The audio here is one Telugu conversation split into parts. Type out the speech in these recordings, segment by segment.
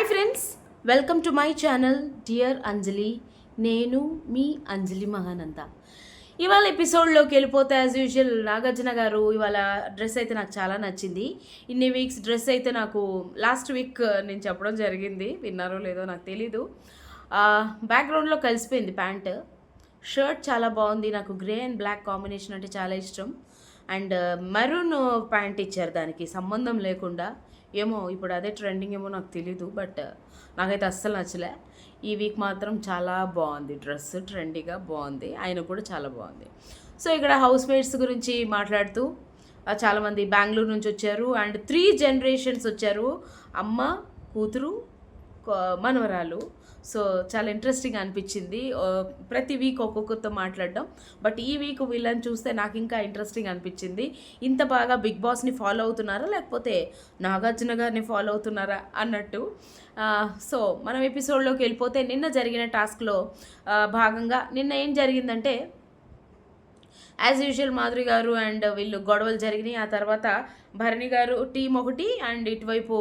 Hi friends welcome to my channel dear Anjali నేను మీ అంజలి మహానంద. ఇవాళ ఎపిసోడ్లోకి వెళ్ళిపోతే యాజ్ యూజువల్ నాగార్జున గారు ఇవాళ డ్రెస్ అయితే నాకు చాలా నచ్చింది. ఇన్ని వీక్స్ డ్రెస్ అయితే నాకు లాస్ట్ వీక్ uh, నేను చెప్పడం జరిగింది. విన్నారో లేదో నాకు తెలీదు. బ్యాక్గ్రౌండ్లో కలిసిపోయింది ప్యాంట్. షర్ట్ చాలా బాగుంది. నాకు గ్రే అండ్ బ్లాక్ కాంబినేషన్ అంటే చాలా ఇష్టం. అండ్ మరూన్ ప్యాంట్ ఇచ్చారు దానికి. సంబంధం లేకుండా. ఏమో ఇప్పుడు అదే ట్రెండింగ్ ఏమో నాకు తెలీదు బట్ uh, నాకైతే అస్సలు నచ్చలే. ఈ వీక్ మాత్రం చాలా బాగుంది. డ్రెస్ ట్రెండీగా బాగుంది. ఆయన కూడా చాలా బాగుంది. సో ఇక్కడ హౌస్ మేట్స్ గురించి మాట్లాడుతూ చాలామంది బెంగళూరు నుంచి వచ్చారు. అండ్ త్రీ జనరేషన్స్ వచ్చారు. అమ్మ కూతురు మనవరాలు. సో చాలా ఇంట్రెస్టింగ్ అనిపించింది. ప్రతి వీక్ ఒక్కొక్కరితో మాట్లాడడం. బట్ ఈ వీక్ వీళ్ళని చూస్తే నాకు ఇంకా ఇంట్రెస్టింగ్ అనిపించింది. ఇంత బాగా బిగ్ బాస్ని ఫాలో అవుతున్నారా? లేకపోతే నాగార్జున గారిని ఫాలో అవుతున్నారా? అన్నట్టు. సో మనం ఎపిసోడ్లోకి వెళ్ళిపోతే నిన్న జరిగిన టాస్క్లో భాగంగా నిన్న ఏం జరిగిందంటే యాజ్ యూజువల్ మాధురి గారు అండ్ వీళ్ళు గొడవలు జరిగినాయి. ఆ తర్వాత భరణి గారు టీం ఒకటి అండ్ ఇటువైపు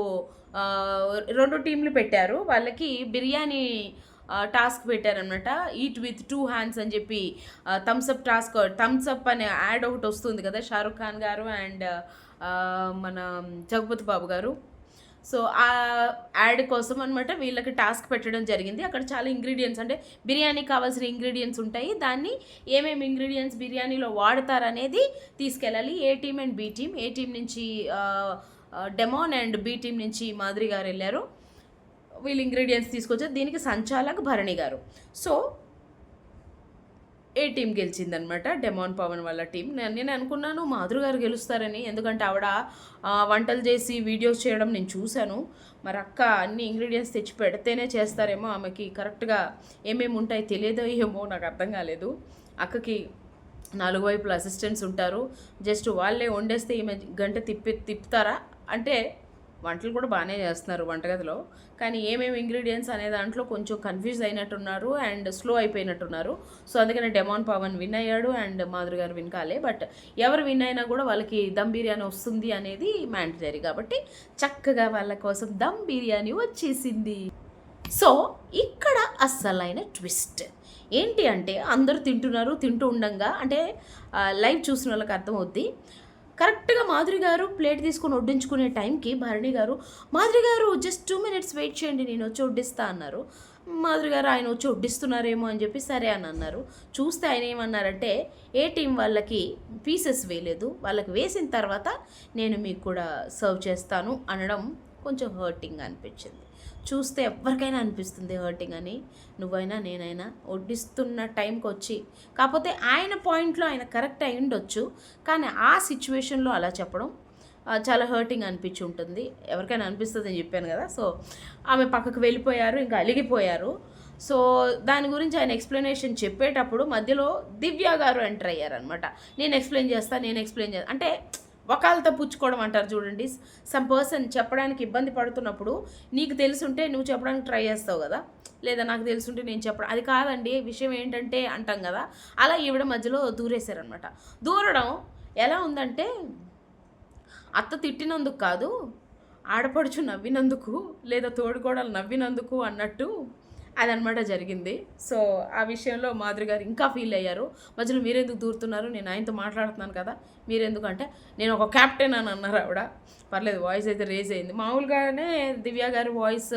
రెండు టీంలు పెట్టారు. వాళ్ళకి బిర్యానీ టాస్క్ పెట్టారనమాట ఈట్ విత్ టూ హ్యాండ్స్ అని చెప్పి Thums Up task Thums Up అనే యాడ్ ఒకటి వస్తుంది కదా షారుఖ్ ఖాన్ గారు అండ్ మన జగపతి బాబు గారు. సో ఆ యాడ్ కోసం అనమాట వీళ్ళకి టాస్క్ పెట్టడం జరిగింది. అక్కడ చాలా ఇంగ్రీడియంట్స్ అంటే బిర్యానీ కావాల్సిన ఇంగ్రీడియంట్స్ ఉంటాయి. దాన్ని ఏమేమి ఇంగ్రీడియంట్స్ బిర్యానీలో వాడతారనేది తీసుకెళ్ళాలి. A team and B team A team నుంచి Demon Demon and B team నుంచి మాధురి గారు వెళ్ళారు. వీళ్ళు ఇంగ్రీడియంట్స్ తీసుకొచ్చారు. దీనికి సంచాలక్ Bharani garu. So A team గెలిచిందనమాట? Demon Pavan వాళ్ళ టీం నేను నేను అనుకున్నాను మాధురి గారు గెలుస్తారని. ఎందుకంటే ఆవిడ వంటలు చేసి వీడియోస్ చేయడం నేను చూశాను. మరి అక్క అన్ని ఇంగ్రీడియంట్స్ తెచ్చి పెడితేనే చేస్తారేమో ఆమెకి. కరెక్ట్గా ఏమేమి ఉంటాయి తెలియదో ఏమో నాకు అర్థం కాలేదు. అక్కకి నాలుగు వైపుల అసిస్టెంట్స్ ఉంటారు. జస్ట్ వాళ్ళే వండేస్తే ఈమె గంట తిప్పి తిప్పుతారా? అంటే వంటలు కూడా బాగానే చేస్తున్నారు వంటగదిలో. కానీ ఏమేమి ఇంగ్రీడియంట్స్ అనే దాంట్లో కొంచెం కన్ఫ్యూజ్ అయినట్టున్నారు అండ్ స్లో అయిపోయినట్టున్నారు. సో అందుకని డెమాన్ పవన్ విన్ అయ్యాడు అండ్ మాధురి గారు విన్ కాలే. బట్ ఎవరు విన్ అయినా కూడా వాళ్ళకి దమ్ బిర్యానీ వస్తుంది అనేది మ్యాండటరీ కాబట్టి చక్కగా వాళ్ళ కోసం దమ్ బిర్యానీ వచ్చేసింది. సో ఇక్కడ అస్సలైన ట్విస్ట్ ఏంటి అంటే అందరూ తింటున్నారు తింటూ ఉండంగా. అంటే లైవ్ చూసిన వాళ్ళకి అర్థమవుద్ది. కరెక్ట్గా మాధురి గారు ప్లేట్ తీసుకొని వడ్డించుకునే టైంకి భరణి గారు మాధురి గారు జస్ట్ టూ మినిట్స్ వెయిట్ చేయండి నేను వచ్చి వడ్డిస్తా అన్నారు. మాధురి గారు ఆయన వచ్చి వడ్డిస్తున్నారేమో అని చెప్పి సరే అని అన్నారు. చూస్తే ఆయన ఏమన్నారంటే ఏ టీం వాళ్ళకి పీసెస్ వేయలేదు వాళ్ళకి వేసిన తర్వాత నేను మీకు కూడా సర్వ్ చేస్తాను అనడం కొంచెం హర్టింగ్ అనిపించింది. చూస్తే ఎవరికైనా అనిపిస్తుంది హర్టింగ్ అని. నువ్వైనా నేనైనా వడ్డిస్తున్న టైంకి వచ్చి కాకపోతే ఆయన పాయింట్లో ఆయన కరెక్ట్ అయి ఉండొచ్చు. కానీ ఆ సిచ్యువేషన్లో అలా చెప్పడం చాలా హర్టింగ్ అనిపించి ఉంటుంది. ఎవరికైనా అనిపిస్తుంది అని చెప్పాను కదా సో ఆమె పక్కకు వెళ్ళిపోయారు ఇంకా అలిగిపోయారు. సో దాని గురించి ఆయన ఎక్స్ప్లెనేషన్ చెప్పేటప్పుడు మధ్యలో దివ్య గారు ఎంటర్ అయ్యారనమాట నేను ఎక్స్ప్లెయిన్ చేస్తాను నేను ఎక్స్ప్లెయిన్ చేస్తాను అంటే ఒకళ్ళతో పుచ్చుకోవడం అంటారు చూడండి. సమ్ పర్సన్ చెప్పడానికి ఇబ్బంది పడుతున్నప్పుడు నీకు తెలుసుంటే నువ్వు చెప్పడానికి ట్రై చేస్తావు కదా. లేదా నాకు తెలుసుంటే నేను చెప్పడం. అది కాదండి. విషయం ఏంటంటే అంటాం కదా. అలా ఈవిడ మధ్యలో దూరేశారనమాట దూరడం ఎలా ఉందంటే అత్త తిట్టినందుకు కాదు ఆడపడుచు నవ్వినందుకు లేదా తోడుకోడలు నవ్వినందుకు అన్నట్టు అదనమాట జరిగింది. సో ఆ విషయంలో మాధురి గారు ఇంకా ఫీల్ అయ్యారు. మధ్యలో మీరెందుకు దూరుతున్నారు? నేను ఆయనతో మాట్లాడుతున్నాను కదా మీరెందుకంటే నేను ఒక క్యాప్టెన్ అని అన్నారు ఆవిడ. పర్లేదు వాయిస్ అయితే రేజ్ అయింది. మామూలుగానే దివ్య గారి వాయిస్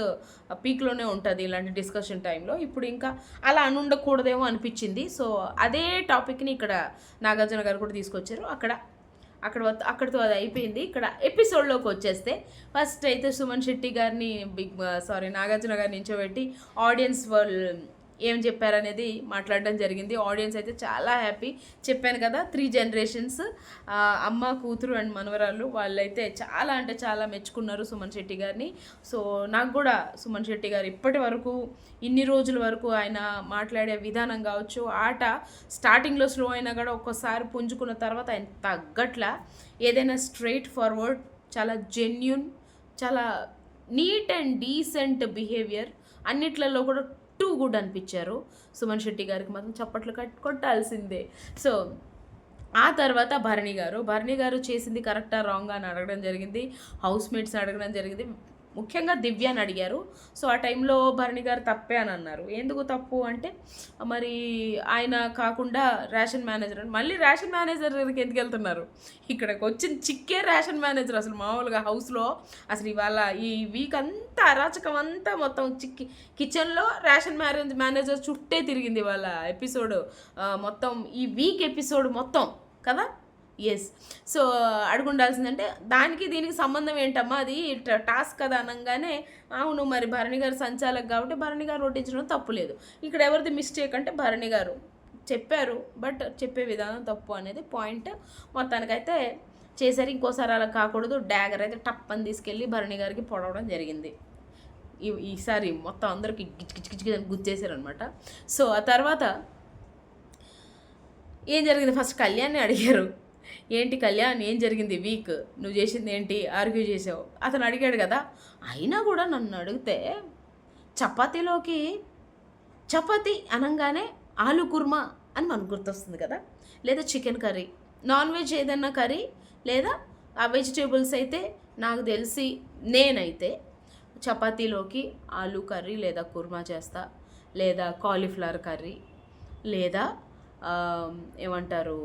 పీక్లోనే ఉంటుంది ఇలాంటి డిస్కషన్ టైంలో. ఇప్పుడు ఇంకా అలా అని ఉండకూడదేమో అనిపించింది. సో అదే టాపిక్ని ఇక్కడ నాగార్జున గారు కూడా తీసుకొచ్చారు. అక్కడ అక్కడ అక్కడితో అది అయిపోయింది. ఇక్కడ ఎపిసోడ్లోకి వచ్చేస్తే ఫస్ట్ అయితే సుమన్ శెట్టి గారిని బిగ్ సారీ నాగార్జున గారిని నించోబెట్టి ఆడియన్స్ వాళ్ళు ఏం చెప్పారనేది మాట్లాడడం జరిగింది. ఆడియన్స్ అయితే చాలా హ్యాపీ చెప్పాను కదా త్రీ జనరేషన్స్ అమ్మ కూతురు అండ్ మనవరాలు వాళ్ళైతే చాలా అంటే చాలా మెచ్చుకున్నారు సుమన్ శెట్టి గారిని. సో నాకు కూడా సుమన్ శెట్టి గారు ఇప్పటి వరకు ఇన్ని రోజుల వరకు ఆయన మాట్లాడే విధానం కావచ్చు ఆట స్టార్టింగ్లో స్లో అయినా కూడా ఒక్కసారి పుంజుకున్న తర్వాత ఆయన తగ్గట్లా ఏదైనా స్ట్రైట్ ఫార్వర్డ్ చాలా జెన్యున్ చాలా నీట్ అండ్ డీసెంట్ బిహేవియర్ అన్నిట్లలో కూడా టూ గుడ్ అనిపించారు. సుమన్ శెట్టి గారికి మాత్రం చప్పట్లు కట్ కొట్టాల్సిందే. సో ఆ తర్వాత భరణి గారు. భరణి గారు చేసింది కరెక్టా రాంగ్ అని అడగడం జరిగింది. హౌస్ మేట్స్ అడగడం జరిగింది. ముఖ్యంగా దివ్య అని అడిగారు. సో ఆ టైంలో భరణి గారు తప్పే అని అన్నారు. ఎందుకు తప్పు అంటే మరి ఆయన కాకుండా రేషన్ మేనేజర్ అని. మళ్ళీ రేషన్ మేనేజర్ దగ్గరికి ఎందుకు వెళ్తున్నారు? ఇక్కడికి వచ్చిన చిక్కే రేషన్ మేనేజర్ అసలు మామూలుగా హౌస్లో. అసలు ఇవాళ ఈ వీక్ అంతా అరాచకం అంతా మొత్తం చిక్కి కిచెన్లో రేషన్ మ్యారేజ్ మేనేజర్ చుట్టే తిరిగింది ఇవాళ ఎపిసోడ్. మొత్తం ఈ వీక్ ఎపిసోడ్ మొత్తం కదా? ఎస్ సో అడుగుండాల్సిందంటే దానికి దీనికి సంబంధం ఏంటమ్మా? అది టాస్క్ కదా అనగానే అవును మరి భరణి గారు సంచాలక్ కాబట్టి భరణి గారు వడ్డించడం తప్పు లేదు. ఇక్కడ ఎవరిది మిస్టేక్ అంటే భరణి గారు చెప్పారు. బట్ చెప్పే విధానం తప్పు అనేది పాయింట్ మొత్తానికైతే చేశారు. ఇంకోసారి అలా కాకూడదు. డ్యాగర్ అయితే టప్పని తీసుకెళ్ళి భరణి గారికి పొడవడం జరిగింది. ఈ ఈసారి మొత్తం అందరికి గిచ్ అని గుచ్చేసారు అనమాట సో ఆ తర్వాత ఏం జరిగింది? ఫస్ట్ కళ్యాణ్ని అడిగారు. ఏంటి కళ్యాణ్ ఏం జరిగింది? వీక్? నువ్వు చేసింది ఏంటి? ఆర్గ్యూ చేసావు? అతను అడిగాడు కదా. అయినా కూడా నన్ను అడిగితే చపాతీలోకి చపాతీ అనగానే ఆలు కుర్మా అని మనకు గుర్తొస్తుంది కదా. లేదా చికెన్ కర్రీ నాన్ వెజ్ ఏదైనా కర్రీ లేదా ఆ వెజిటేబుల్స్ అయితే నాకు తెలిసి నేనైతే చపాతీలోకి ఆలు కర్రీ లేదా కుర్మా చేస్తా. లేదా కాలీఫ్లవర్ కర్రీ లేదా ఏమంటారు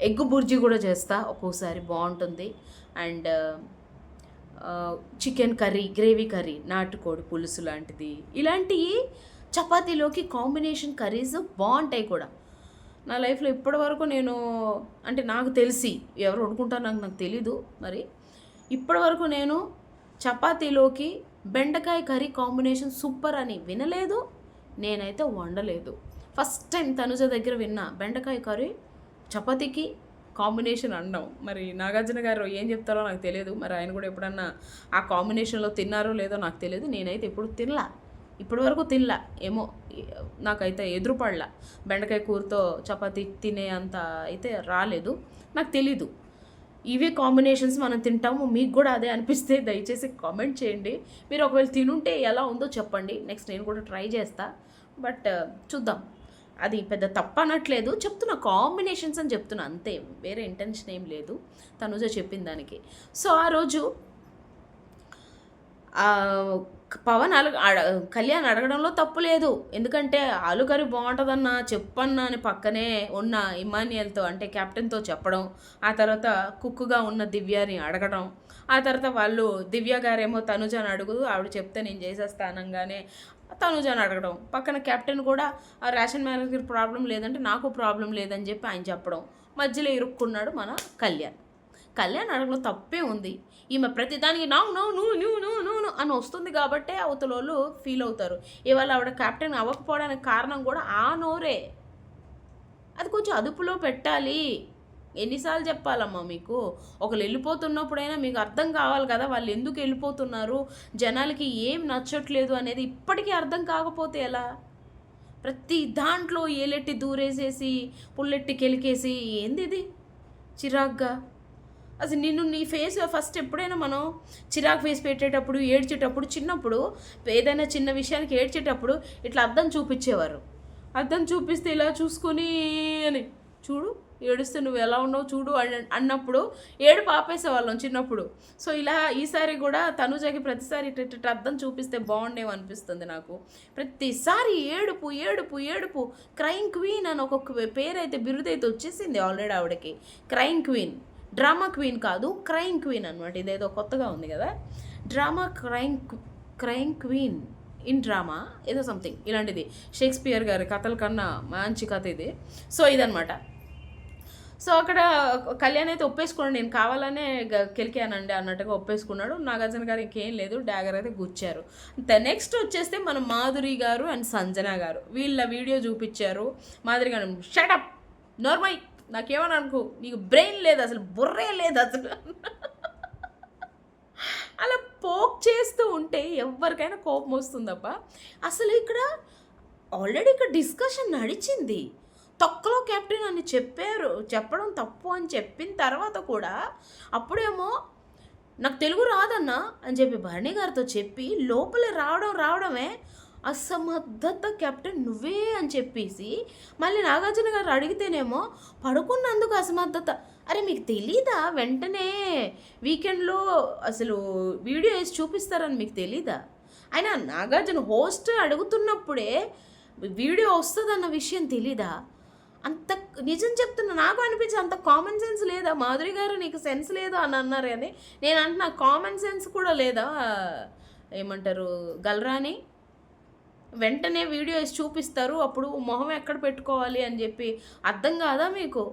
ఎగ్ బుర్జీ కూడా చేస్తా ఒక్కోసారి బాగుంటుంది. And chicken curry gravy curry నాటుకోడి పులుసు లాంటిది. ఇలాంటివి చపాతీలోకి కాంబినేషన్ కర్రీస్ బాగుంటాయి కూడా. నా లైఫ్లో ఇప్పటి వరకు నేను అంటే నాకు తెలిసి ఎవరు వండుకుంటారో నాకు నాకు తెలీదు మరి. ఇప్పటివరకు నేను చపాతీలోకి బెండకాయ కర్రీ కాంబినేషన్ సూపర్ అని వినలేదు. నేనైతే వండలేదు. ఫస్ట్ టైం తనుజ దగ్గర విన్నా బెండకాయ కర్రీ చపాతీకి కాంబినేషన్ అండం మరి నాగార్జున గారు ఏం చెప్తారో నాకు తెలియదు. మరి ఆయన కూడా ఎప్పుడన్నా ఆ కాంబినేషన్లో తిన్నారో లేదో నాకు తెలియదు. నేనైతే ఎప్పుడు తినలా. ఇప్పటి వరకు తినలా. ఏమో నాకైతే ఎదురుపడలా. బెండకాయ కూరతో చపాతీ తినే అంత అయితే రాలేదు. నాకు తెలీదు. ఇవే కాంబినేషన్స్ మనం తింటాము. మీకు కూడా అదే అనిపిస్తే దయచేసి కామెంట్ చేయండి. మీరు ఒకవేళ తినుంటే ఎలా ఉందో చెప్పండి. నెక్స్ట్ నేను కూడా ట్రై చేస్తా. బట్ చూద్దాం. అది పెద్ద తప్పు అనట్లేదు. చెప్తున్నా కాంబినేషన్స్ అని చెప్తున్నా అంతే. వేరే ఇంటెన్షన్ ఏం లేదు. తనుజ చెప్పిన దానికి. సో ఆ రోజు పవన్ అల అడ- కళ్యాణ్ అడగడంలో తప్పు లేదు. ఎందుకంటే ఆలు కర్రీ బాగుంటుందన్న చెప్పన్నా అని పక్కనే ఉన్న ఇమానియల్తో అంటే కెప్టెన్తో చెప్పడం ఆ తర్వాత కుక్కుగా ఉన్న దివ్యని అడగడం ఆ తర్వాత వాళ్ళు దివ్య గారేమో తనుజని అడుగు ఆవిడ చెప్తే నేను చేసేస్తానంగానే తనుజని అడగడం. పక్కన కెప్టెన్ కూడా ఆ రేషన్ మేనేజర్ ప్రాబ్లం లేదంటే నాకు ప్రాబ్లం లేదని చెప్పి ఆయన చెప్పడం. మధ్యలో ఇరుక్కున్నాడు మన కళ్యాణ్. కళ్యాణ్ అడగలో తప్పే ఉంది. ఈమె ప్రతిదానికి నవ్వు నవ్వు నువ్వు నువ్వు నువ్వు నువ్వు అని వస్తుంది కాబట్టే అవతల వాళ్ళు ఫీల్ అవుతారు. ఇవాళ ఆవిడ కెప్టెన్ అవ్వకపోవడానికి కారణం కూడా ఆ నోరే. అది కొంచెం అదుపులో పెట్టాలి. ఎన్నిసార్లు చెప్పాలమ్మా మీకు? ఒకరు వెళ్ళిపోతున్నప్పుడైనా మీకు అర్థం కావాలి కదా వాళ్ళు ఎందుకు వెళ్ళిపోతున్నారు? జనాలకి ఏం నచ్చట్లేదు అనేది ఇప్పటికీ అర్థం కాకపోతే ఎలా? ప్రతి దాంట్లో ఏలెట్టి దూరేసేసి పుల్లెట్టి కెలికేసి ఏంది ఇది? చిరాగ్గా? అసలు నిన్ను నీ ఫేస్ ఫస్ట్ ఎప్పుడైనా మనం చిరాకు ఫేస్ పెట్టేటప్పుడు ఏడ్చేటప్పుడు చిన్నప్పుడు ఏదైనా చిన్న విషయానికి ఏడ్చేటప్పుడు ఇట్లా అర్థం చూపించేవారు. అర్థం చూపిస్తే ఇలా చూసుకొని అని. చూడు. ఏడుస్తే నువ్వు ఎలా ఉన్నావు చూడు అన్నప్పుడు ఏడు పాపేసేవాళ్ళం చిన్నప్పుడు. సో ఇలా ఈసారి కూడా తనుజకి ప్రతిసారి ఇట్ట ఇట్ట చూపిస్తే బాగుండేమో అనిపిస్తుంది నాకు. ప్రతిసారి ఏడుపు ఏడుపు ఏడుపు. క్రైమ్ క్వీన్ అని ఒక్కొక్క పేరైతే బిరుదైతే వచ్చేసింది ఆల్రెడీ ఆవిడకి. Crime queen. డ్రామా క్వీన్ కాదు క్రైమ్ క్వీన్ అనమాట ఇదేదో కొత్తగా ఉంది కదా. Drama crime crime queen in drama ఏదో సంథింగ్ ఇలాంటిది. షేక్స్పియర్ గారి కథల కన్నా మంచి కథ ఇది. సో ఇదనమాట సో అక్కడ కళ్యాణ్ అయితే ఒప్పేసుకున్నాడు నేను కావాలనే కెలికానండి అన్నట్టుగా ఒప్పేసుకున్నాడు. నాగార్జున గారు ఇంకేం లేదు డాగర్ అయితే గుచ్చారు. నెక్స్ట్ వచ్చేస్తే మన మాధురి గారు అండ్ సంజన గారు. వీళ్ళ వీడియో చూపించారు. మాధురి గారు షటప్ నార్మై! నాకేమని అనుకో నీకు బ్రెయిన్ లేదు అసలు బుర్రే లేదు అసలు. అలా పోక్ చేస్తూ ఉంటే ఎవరికైనా కోపం వస్తుందప్ప అసలు ఇక్కడ ఆల్రెడీ ఇక్కడ డిస్కషన్ నడిచింది. తొక్కలో కెప్టెన్ అని చెప్పారు. చెప్పడం తప్పు అని చెప్పిన తర్వాత కూడా అప్పుడేమో నాకు తెలుగు రాదన్నా అని చెప్పి భరణి గారితో చెప్పి లోపల రావడం రావడమే అసమర్థత కెప్టెన్ నువ్వే అని చెప్పేసి మళ్ళీ నాగార్జున గారు అడిగితేనేమో పడుకున్నందుకు అసమర్థత. అరే మీకు తెలీదా వెంటనే వీకెండ్లో అసలు వీడియో వేసి చూపిస్తారని మీకు తెలీదా? అయినా నాగార్జున హోస్ట్ అడుగుతున్నప్పుడే వీడియో వస్తుందన్న విషయం తెలీదా? అంత నిజం చెప్తున్నా నాకు అనిపించి అంత కామన్ సెన్స్ లేదా? మాధురి గారు నీకు సెన్స్ లేదా అని అన్నారు కానీ నేను అంటున్నా కామన్ సెన్స్ కూడా లేదా? ఏమంటారు గలరాని? వెంటనే వీడియో వేసి చూపిస్తారు అప్పుడు మొహం ఎక్కడ పెట్టుకోవాలి అని చెప్పి. అర్థం కాదా మీకు?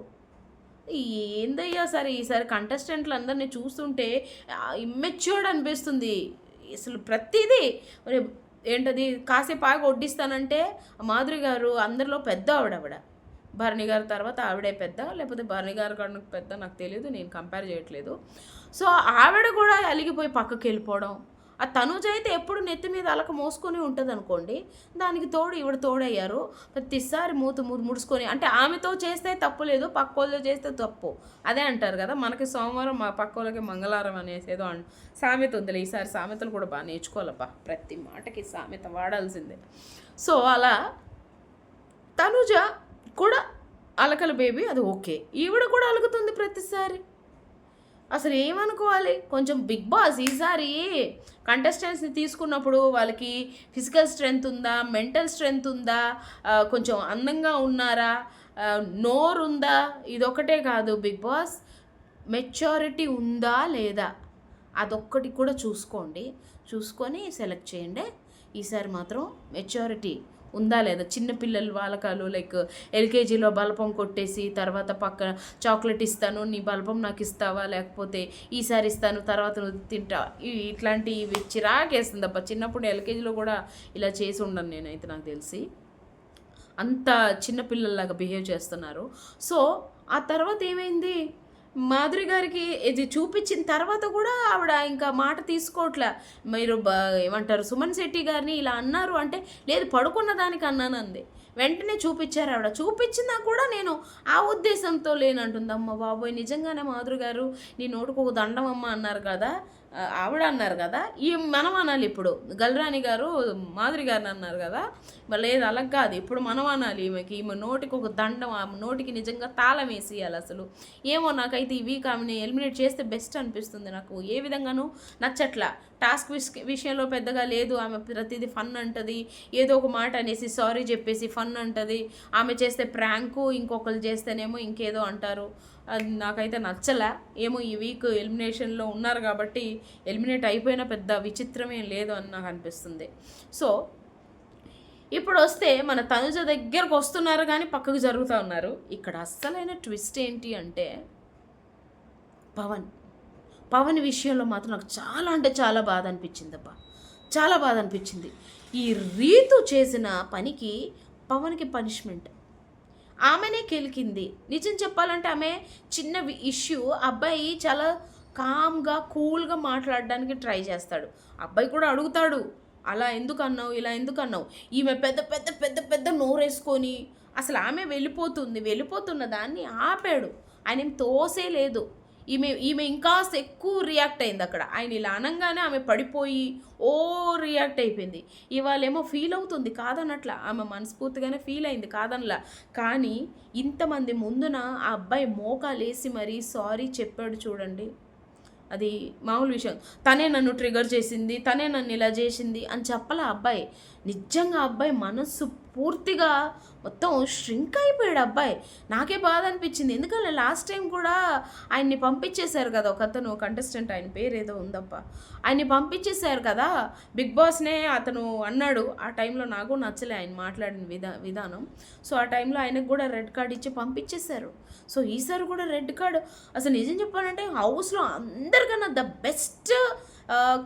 ఏందయ్యా సరే ఈసారి కంటెస్టెంట్లు అందరినీ చూస్తుంటే ఇమ్మెచ్యూర్డ్ అనిపిస్తుంది. అసలు ప్రతిదీ ఏంటది కాసేపు ఆగి వడ్డిస్తానంటే మాధురి గారు అందరిలో పెద్ద ఆవిడ ఆవిడ. భరణి గారి తర్వాత ఆవిడే పెద్ద లేకపోతే భరణి గారి కన్నా పెద్ద నాకు తెలియదు నేను కంపేర్ చేయట్లేదు. సో ఆవిడ కూడా అలిగిపోయి పక్కకి వెళ్ళిపోవడం ఆ తనుజ అయితే ఎప్పుడు నెత్తి మీద అలక మోసుకొని ఉంటుంది అనుకోండి దానికి తోడు ఇవిడ తోడయ్యారు. ప్రతిసారి మూత మూత ముడుచుకొని అంటే ఆమెతో చేస్తే తప్పు లేదు పక్క వాళ్ళతో చేస్తే తప్పు. అదే అంటారు కదా మనకి సోమవారం మా పక్క వాళ్ళకి మంగళవారం అనేసి ఏదో అన్ సామెత ఉందిలే ఈసారి సామెతలు కూడా బాగా నేర్చుకోవాలబ్బా. ప్రతి మాటకి సామెత వాడాల్సిందే. సో అలా తనుజ కూడా అలకల బేబీ అది ఓకే. ఈవిడ కూడా అలుగుతుంది ప్రతిసారి. అసలు ఏమనుకోవాలి? కొంచెం బిగ్ బాస్ ఈసారి కంటెస్టెంట్స్ని తీసుకున్నప్పుడు వాళ్ళకి ఫిజికల్ స్ట్రెంగ్త్ ఉందా? మెంటల్ స్ట్రెంగ్త్ ఉందా? కొంచెం అందంగా ఉన్నారా? నోరు ఉందా ఇదొకటే కాదు బిగ్ బాస్. మెచ్యూరిటీ ఉందా లేదా? అదొక్కటి కూడా చూసుకోండి. చూసుకొని సెలెక్ట్ చేయండి. ఈసారి మాత్రం మెచ్యూరిటీ ఉందా లేదా? చిన్నపిల్లలు వాళ్ళకాలు లైక్ ఎల్కేజీలో బలపం కొట్టేసి తర్వాత పక్క చాక్లెట్ ఇస్తాను నీ బలపం నాకు ఇస్తావా? లేకపోతే ఈసారి ఇస్తాను తర్వాత నువ్వు తింటా? ఇవి ఇట్లాంటివి చిరాకేస్తుంది అబ్బా. చిన్నప్పుడు ఎల్కేజీలో కూడా ఇలా చేసి ఉండను నేనైతే నాకు తెలిసి. అంత చిన్నపిల్లల్లాగా బిహేవ్ చేస్తున్నారు. సో ఆ తర్వాత ఏమైంది? మాధురి గారికి ఇది చూపించిన తర్వాత కూడా ఆవిడ ఇంకా మాట తీసుకోవట్లే. మీరు ఏమంటారు సుమన్ శెట్టి గారిని ఇలా అన్నారు అంటే లేదు పడుకున్న దానికి అన్నానంది. వెంటనే చూపించారు ఆవిడ. చూపించినా కూడా నేను ఆ ఉద్దేశంతో లేనంటుంది. అమ్మ బాబోయ్ నిజంగానే మాధురి గారు నీ నోటుకు ఒక దండం అమ్మ అన్నారు కదా. ఆవిడ అన్నారు కదా. ఈ మనం అనాలి ఇప్పుడు గల్రాణి గారు మాధురి గారిని అన్నారు కదా. మరి లేదు అలా కాదు. ఇప్పుడు మనం అనాలి ఈమెకి ఈమె నోటికి ఒక దండం ఆ నోటికి నిజంగా తాళం వేసేయాలి అసలు. ఏమో నాకైతే ఈ వీక్ ఆమెని ఎలిమినేట్ చేస్తే బెస్ట్ అనిపిస్తుంది నాకు. ఏ విధంగానూ నచ్చట్లా. టాస్క్ విష్ విషయంలో పెద్దగా లేదు. ఆమె ప్రతిదీ ఫన్ అంటది. ఏదో ఒక మాట అనేసి సారీ చెప్పేసి ఫన్ అంటది. ఆమె చేస్తే ప్రాంకు ఇంకొకరు చేస్తేనేమో ఇంకేదో అంటారు. అది నాకైతే నచ్చలే. ఏమో ఈ వీక్ ఎలిమినేషన్లో ఉన్నారు కాబట్టి ఎలిమినేట్ అయిపోయిన పెద్ద విచిత్రమేం లేదు అని నాకు అనిపిస్తుంది. సో ఇప్పుడు వస్తే మన తనుజ దగ్గరకు వస్తున్నారు కానీ పక్కకు జరుగుతూ ఉన్నారు. ఇక్కడ అస్సలైన ట్విస్ట్ ఏంటి అంటే పవన్. పవన్ విషయంలో మాత్రం నాకు చాలా అంటే చాలా బాధ అనిపించింది అబ్బా చాలా బాధ అనిపించింది. ఈ రీతు చేసిన పనికి పవన్కి పనిష్మెంట్ ఆమెనే కెలికింది. నిజం చెప్పాలంటే ఆమె చిన్న ఇష్యూ అబ్బాయి చాలా కామ్గా కూల్గా మాట్లాడడానికి ట్రై చేస్తాడు. అబ్బాయి కూడా అడుగుతాడు అలా ఎందుకు అన్నావు? ఇలా ఎందుకు అన్నావు? ఈమె పెద్ద పెద్ద పెద్ద పెద్ద నోరేసుకొని అసలు ఆమె వెళ్ళిపోతుంది. వెళ్ళిపోతున్న దాన్ని ఆపాడు. ఆయన ఏం తోసే లేదు ఈమె ఈమె ఇంకా ఎక్కువ రియాక్ట్ అయింది అక్కడ. ఆయన ఇలా అనగానే ఆమె పడిపోయి ఓ రియాక్ట్ అయిపోయింది. ఇవాళేమో ఫీల్ అవుతుంది కాదనట్లా ఆమె మనస్ఫూర్తిగానే ఫీల్ అయింది కాదనలా. కానీ ఇంతమంది ముందున ఆ అబ్బాయి మోకాలేసి మరీ సారీ చెప్పాడు చూడండి. అది మామూలు విషయం. తనే నన్ను ట్రిగర్ చేసింది తనే నన్ను ఇలా చేసింది అని చెప్పాల ఆ అబ్బాయి? నిజంగా అబ్బాయి మనస్సు పూర్తిగా మొత్తం ష్రింక్ అయిపోయాడు అబ్బాయి. నాకే బాధ అనిపించింది. ఎందుకంటే లాస్ట్ టైం కూడా ఆయన్ని పంపించేశారు కదా ఒక అతను కంటెస్టెంట్ ఆయన పేరు ఏదో ఉందప్ప ఆయన్ని పంపించేశారు కదా బిగ్ బాస్నే అతను అన్నాడు. ఆ టైంలో నాకు నచ్చలే ఆయన మాట్లాడిన విధా విధానం. సో ఆ టైంలో ఆయనకు కూడా రెడ్ కార్డ్ ఇచ్చి పంపించేశారు. సో ఈసారి కూడా రెడ్ కార్డ్ అసలు నిజం చెప్పాలంటే హౌస్లో అందరికన్నా ద బెస్ట్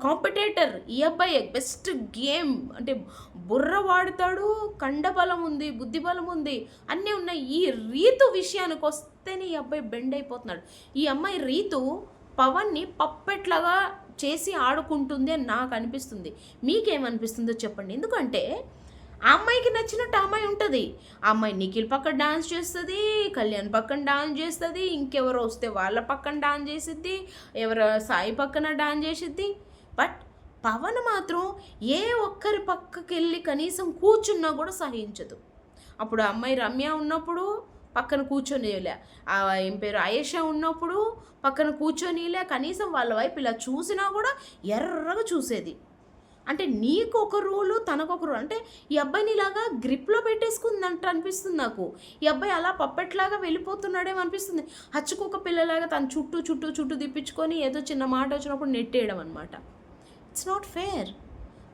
కాంపిటేటర్ ఈ అబ్బాయి బెస్ట్ గేమ్ అంటే బుర్ర వాడుతాడు కండబలం ఉంది బుద్ధి బలం ఉంది అన్నీ ఉన్నాయి. ఈ రీతు విషయానికి వస్తేనే ఈ అబ్బాయి బెండ్ అయిపోతున్నాడు. ఈ అమ్మాయి రీతు పవన్ని పప్పెట్లాగా చేసి ఆడుకుంటుంది అని నాకు అనిపిస్తుంది. మీకేమనిపిస్తుందో చెప్పండి. ఎందుకంటే ఆ అమ్మాయికి నచ్చినట్టు అమ్మాయి ఉంటుంది. ఆ అమ్మాయి నిఖిల్ పక్కన డాన్స్ చేస్తుంది కళ్యాణ్ పక్కన డాన్స్ చేస్తుంది ఇంకెవరు వస్తే వాళ్ళ పక్కన డాన్స్ చేసిద్ది ఎవరు సాయి పక్కన డాన్స్ చేసిద్ది. బట్ పవన్ మాత్రం ఏ ఒక్కరి పక్కకి వెళ్ళి కనీసం కూర్చున్నా కూడా సహించదు. అప్పుడు అమ్మాయి రమ్య ఉన్నప్పుడు పక్కన కూర్చొనిలే ఆ ఏం పేరు? ఆయేషా ఉన్నప్పుడు పక్కన కూర్చొనిలే కనీసం వాళ్ళ వైపు ఇలా చూసినా కూడా ఎర్రగా చూసేది. అంటే నీకు ఒక రూలు తనకు ఒక రూల్ అంటే ఈ అబ్బాయిని ఇలాగా గ్రిప్లో పెట్టేసుకుందంట అనిపిస్తుంది నాకు. ఈ అబ్బాయి అలా పప్పెట్లాగా వెళ్ళిపోతున్నాడేమో అనిపిస్తుంది. హచ్చుకోక పిల్లలాగా తన చుట్టూ చుట్టూ చుట్టూ తిప్పించుకొని ఏదో చిన్న మాట వచ్చినప్పుడు నెట్టేయడం అనమాట ఇట్స్ నాట్ ఫేర్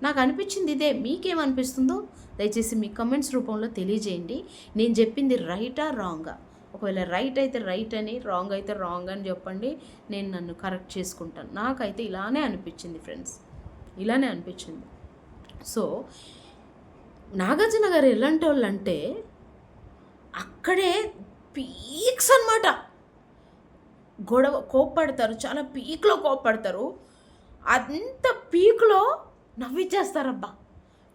నాకు అనిపించింది ఇదే. మీకేమనిపిస్తుందో దయచేసి మీ కమెంట్స్ రూపంలో తెలియజేయండి. నేను చెప్పింది రైటా రాంగా ఒకవేళ రైట్ అయితే రైట్ అని రాంగ్ అయితే రాంగ్ అని చెప్పండి. నేను నన్ను కరెక్ట్ చేసుకుంటాను. నాకైతే ఇలానే అనిపించింది ఫ్రెండ్స్ ఇలానే అనిపించింది. సో నాగార్జున గారు ఎలాంటి వాళ్ళు అంటే అక్కడే పీక్స్ అన్నమాట. గొడవ కోప్పడతారు చాలా పీక్లో కోప్పడతారు. అంత పీక్లో నవ్విచ్చేస్తారబ్బా.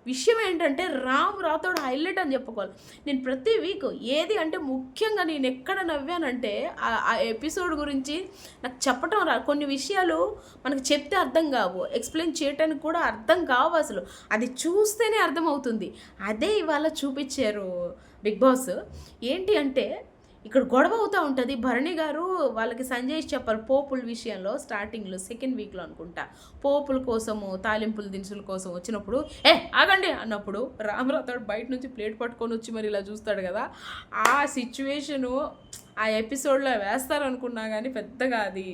విషయం ఏంటంటే రామ్ రాతోడు హైలైట్ అని చెప్పుకోవాలి. నేను ప్రతి వీక్ ఏది అంటే ముఖ్యంగా నేను ఎక్కడ నవ్వానంటే ఆ- ఆ ఎపిసోడ్ గురించి నాకు చెప్పటం రా. కొన్ని విషయాలు మనకు చెప్తే అర్థం కావు. ఎక్స్ప్లెయిన్ చేయటానికి కూడా అర్థం కావు అసలు. అది చూస్తేనే అర్థమవుతుంది. అదే ఇవాళ చూపించారు బిగ్ బాస్. ఏంటి అంటే ఇక్కడ గొడవ అవుతూ ఉంటుంది. భరణి గారు వాళ్ళకి సంజయ్ చెప్పారు పోపుల విషయంలో స్టార్టింగ్లో సెకండ్ వీక్లో అనుకుంటా. పోపుల కోసము తాలింపుల దినుసుల కోసం వచ్చినప్పుడు ఏ ఆగండి! అన్నప్పుడు రామరాథోడు బయట నుంచి ప్లేట్ పట్టుకొని వచ్చి మరి ఇలా చూస్తాడు కదా. ఆ సిచ్యువేషను ఆ ఎపిసోడ్లో వేస్తారనుకున్నా కానీ పెద్దగా అది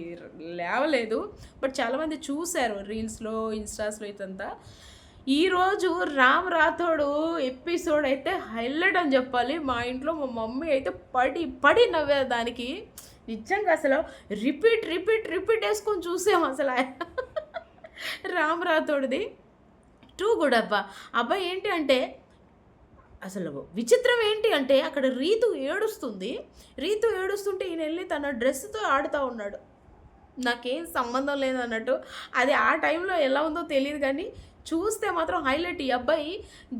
లేవలేదు. బట్ చాలామంది చూశారు రీల్స్లో ఇన్స్టాస్లో ఇదంతా. ఈరోజు రామ్ రాథోడు ఎపిసోడ్ అయితే హైలైట్ అని చెప్పాలి. మా ఇంట్లో మా మమ్మీ అయితే పడి పడి నవ్వే దానికి నిజంగా అసలు రిపీట్ రిపీట్ రిపీట్ వేసుకొని చూసాం అసలు. రామ్ రాథోడిది. టూ గుడ్ అబ్బా. అబ్బాయి ఏంటి అంటే అసలు విచిత్రం ఏంటి అంటే అక్కడ రీతు ఏడుస్తుంది. రీతు ఏడుస్తుంటే ఈయన వెళ్ళి తన డ్రెస్తో ఆడుతూ ఉన్నాడు. నాకేం సంబంధం లేదన్నట్టు. అది ఆ టైంలో ఎలా ఉందో తెలియదు కానీ చూస్తే మాత్రం హైలైట్ ఈ అబ్బాయి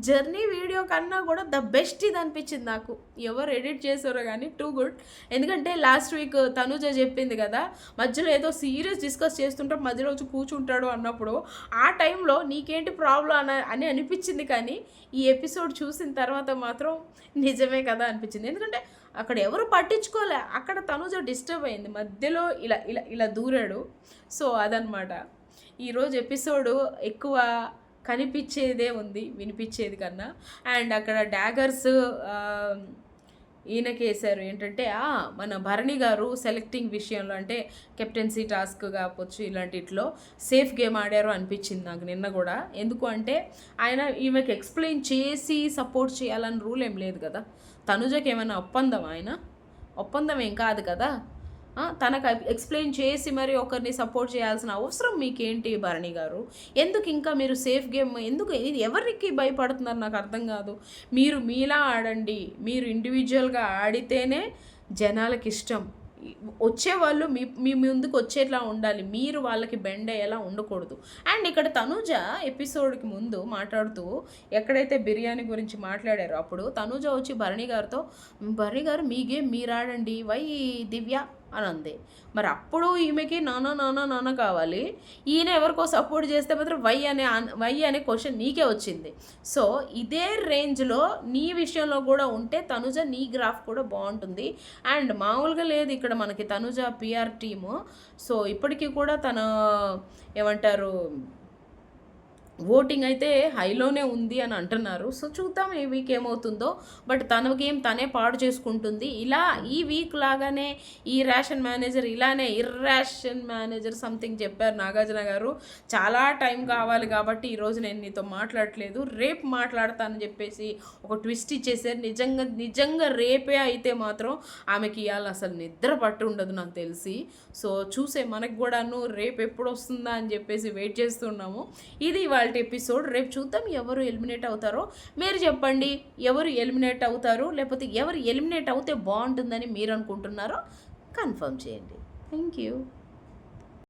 జర్నీ వీడియో కన్నా కూడా ద బెస్ట్ ఇది అనిపించింది నాకు. ఎవరు ఎడిట్ చేశారో కానీ టూ గుడ్. ఎందుకంటే లాస్ట్ వీక్ తనుజ చెప్పింది కదా మధ్యలో ఏదో సీరియస్ డిస్కస్ చేస్తుంటే మధ్యలో వచ్చి కూర్చుంటాడు అన్నప్పుడు ఆ టైంలో నీకేంటి ప్రాబ్లం అని అని అనిపించింది కానీ ఈ ఎపిసోడ్ చూసిన తర్వాత మాత్రం నిజమే కదా అనిపించింది. ఎందుకంటే అక్కడ ఎవరు పట్టించుకోలే అక్కడ తనుజ డిస్టర్బ్ అయింది. మధ్యలో ఇలా ఇలా ఇలా దూరాడు. సో అదనమాట ఈరోజు ఎపిసోడ్ ఎక్కువ కనిపించేదే ఉంది వినిపించేది కన్నా. అండ్ అక్కడ డాగర్స్ ఈయనకి వేశారు ఏంటంటే మన భరణి గారు సెలెక్టింగ్ విషయంలో అంటే కెప్టెన్సీ టాస్క్ కావచ్చు ఇలాంటిట్లో సేఫ్ గేమ్ ఆడారు అనిపించింది నాకు నిన్న కూడా. ఎందుకు అంటే ఆయన ఈమెకి ఎక్స్ప్లెయిన్ చేసి సపోర్ట్ చేయాలని రూల్ ఏం లేదు కదా. తనుజకి ఏమైనా ఒప్పందం ఆయన? ఒప్పందం ఏం కాదు కదా? తనకు ఎక్స్ప్లెయిన్ చేసి మరి ఒకరిని సపోర్ట్ చేయాల్సిన అవసరం మీకేంటి భరణి గారు? ఎందుకు ఇంకా మీరు సేఫ్ గేమ్ ఎందుకు ఇది ఎవరికి భయపడుతున్నారు నాకు అర్థం కాదు. మీరు మీలా ఆడండి. మీరు ఇండివిజువల్గా ఆడితేనే జనాలకి ఇష్టం. వచ్చేవాళ్ళు మీ మీ ముందుకు వచ్చేట్లా ఉండాలి. మీరు వాళ్ళకి బెండ్ అయ్యేలా ఉండకూడదు. అండ్ ఇక్కడ తనుజ ఎపిసోడ్కి ముందు మాట్లాడుతూ ఎక్కడైతే బిర్యానీ గురించి మాట్లాడారో అప్పుడు తనుజ వచ్చి భరణి గారితో భరణి గారు మీ గేమ్ మీరు ఆడండి. వై దివ్య అని అంది మరి అప్పుడు ఈమెకి నానా నానా నాన్న కావాలి. ఈయన ఎవరికో సపోర్ట్ చేస్తే మాత్రం వై అనే వై అనే క్వశ్చన్ నీకే వచ్చింది. సో ఇదే రేంజ్లో నీ విషయంలో కూడా ఉంటే తనుజ నీ గ్రాఫ్ కూడా బాగుంటుంది. అండ్ మామూలుగా లేదు ఇక్కడ మనకి తనుజ పిఆర్ టీము సో ఇప్పటికీ కూడా తన ఏమంటారు ఓటింగ్ అయితే హైలోనే ఉంది అని అంటున్నారు. సో చూద్దాం ఈ వీక్ ఏమవుతుందో. బట్ తన గేమ్ తనే పాడు చేసుకుంటుంది. ఇలా ఈ వీక్ లాగానే ఈ రేషన్ మేనేజర్ ఇలానే ఇర్రాషన్ మేనేజర్ సంథింగ్ చెప్పారు నాగార్జున గారు. చాలా టైం కావాలి కాబట్టి ఈరోజు నేను నీతో మాట్లాడట్లేదు. రేపు మాట్లాడతానని చెప్పేసి ఒక ట్విస్ట్ ఇచ్చేసారు నిజంగా నిజంగా రేపే అయితే మాత్రం ఆమెకి ఇవాళ అసలు నిద్ర పట్టు ఉండదు నాకు తెలిసి. సో చూసే మనకు కూడాను రేపు ఎప్పుడు వస్తుందా అని చెప్పేసి వెయిట్ చేస్తున్నాము. ఇది ఇవాళ ఎపిసోడ్ రేపు చూద్దాం ఎవరు ఎలిమినేట్ అవుతారో. మీరు చెప్పండి ఎవరు ఎలిమినేట్ అవుతారు? లేకపోతే ఎవరు ఎలిమినేట్ అవుతే బాగుంటుందని మీరు అనుకుంటున్నారో కన్ఫర్మ్ చేయండి. Thank you.